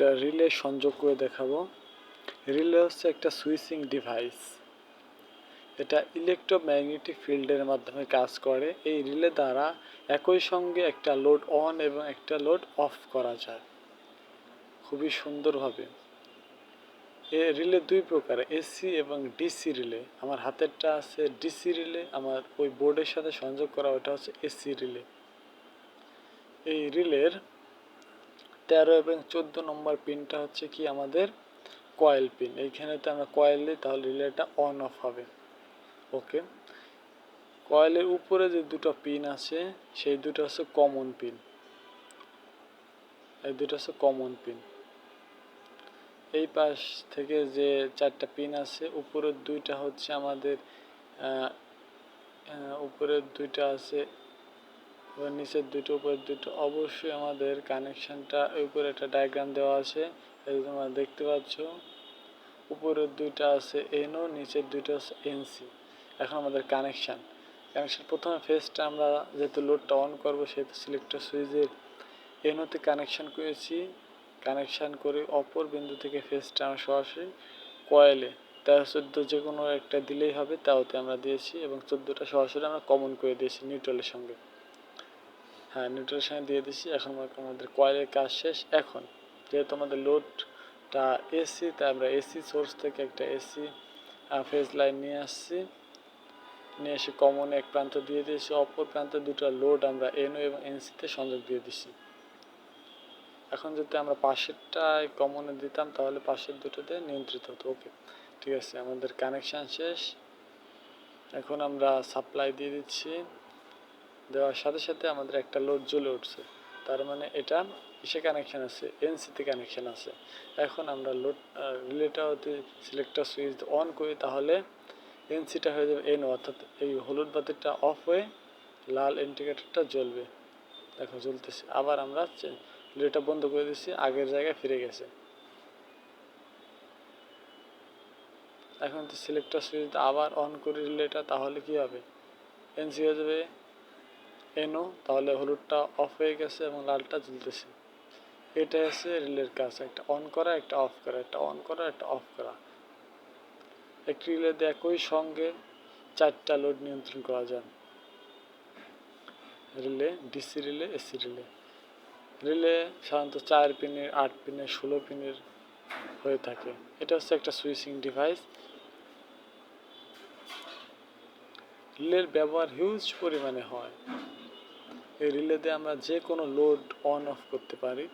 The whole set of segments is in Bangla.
একটা রিলে সংযোগ করে দেখাবো। রিলে হচ্ছে একটা সুইচিং ডিভাইস। এটা ইলেকট্রোম্যাগনেটিক ফিল্ডের মাধ্যমে কাজ করে। এই রিলে দ্বারা একই সঙ্গে একটা লোড অন এবং একটা লোড অফ করা যায়। খুবই সুন্দরভাবে। এ রিলে দুই প্রকার, এসি এবং ডিসি রিলে। আমার হাতেরটা আছে ডিসি রিলে, আমার ওই বোর্ডের সাথে সংযোগ করা ওটা হচ্ছে এসি রিলে। এই রিলের তেরো এবং চোদ্দ নম্বর পিনটা হচ্ছে কি আমাদের কয়েল পিন এইখানেতে আমরা কয়েল দিই, তাহলে রিলেটা অন অফ হবে। ওকে কয়েলের উপরে যে দুটো পিন আছে, সেই দুটো হচ্ছে কমন পিন এই দুটো হচ্ছে কমন পিন এই পাশ থেকে যে চারটা পিন আছে, উপরের দুইটা হচ্ছে আমাদের উপরের দুইটা আছে এবার নিচের দুটো উপরের দুটো অবশ্যই আমাদের কানেকশানটা উপরে একটা ডায়াগ্রাম দেওয়া আছে। এই তোমরা দেখতে পাচ্ছ, উপরের দুইটা আছে এনও নিচের দুইটা আছে এনসি এখন আমাদের কানেকশান কানেকশান প্রথমে ফেসটা আমরা যেহেতু লোডটা অন করব, সেহেতু সিলেক্টর সুইচের এনওতে কানেকশান করেছি। কানেকশান করে অপর বিন্দু থেকে ফেসটা আমরা সরাসরি কয়েলে তেরো, চোদ্দ যে কোনো একটা দিলেই হবে, তাওতে আমরা দিয়েছি এবং চোদ্দোটা সরাসরি আমরা কমন করে দিয়েছি নিউট্রালের সঙ্গে। হ্যাঁ নিউট্রালের সঙ্গে দিয়ে দিয়েছি এখন আমাদের কয়েলের কাজ শেষ। এখন যেহেতু আমাদের লোডটা এসি তাই আমরা এসি সোর্স থেকে একটা এসি ফেজ লাইন নিয়ে আসছি। নিয়ে এসে কমনে এক প্রান্ত দিয়ে দিয়েছি, অপর প্রান্তে দুটো লোড আমরা এনও এবং এনসিতে সংযোগ দিয়ে দিছি। এখন যদি আমরা পাশেরটায় কমনে দিতাম, তাহলে পাশের দুটোতে নিয়ন্ত্রিত হতো। ওকে ঠিক আছে, আমাদের কানেকশান শেষ। এখন আমরা সাপ্লাই দিয়ে দিচ্ছি। দেওয়ার সাথে সাথে আমাদের একটা লোড জ্বলে উঠছে। তার মানে এটা কিসে কানেকশান আছে এনসিতে কানেকশান আছে। এখন আমরা লোড রিলেটা যদি সিলেক্টর সুইচ অন করি, তাহলে এনসিটা হয়ে যাবে এন অর্থাৎ এই হলুদ বাতিটা অফ হয়ে লাল ইন্ডিকেটরটা জ্বলবে। দেখো, জ্বলতেছে। আবার আমরা রিলেটা বন্ধ করে দিচ্ছি আগের জায়গায় ফিরে গেছে। এখন তো সিলেক্টর সুইচ আবার অন করি রিলেটা তাহলে কি হবে? এনসি হয়ে যাবে এনো, তাহলে হলুদটা অফ হয়ে গেছে এবং লালটা জ্বলতেছে। এটা হচ্ছে রিলের কাজ, একটা অন করা, একটা অফ করা, একটা অন করা, একটা অফ করা। একটি রিলে একই সঙ্গে চারটা লোড নিয়ন্ত্রণ করা যায়। Relay DC relay AC relay. Relay সাধারণত চার পিনের, আট পিনের, ষোলো পিনের হয়ে থাকে। এটা হচ্ছে একটা সুইচিং ডিভাইস রিলের ব্যবহার হিউজ পরিমাণে হয়। এই রিলেতে আমরা যে কোনো লোড অন অফ করতে পারি।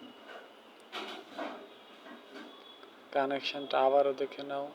কানেকশনটা আবারও দেখে নাও।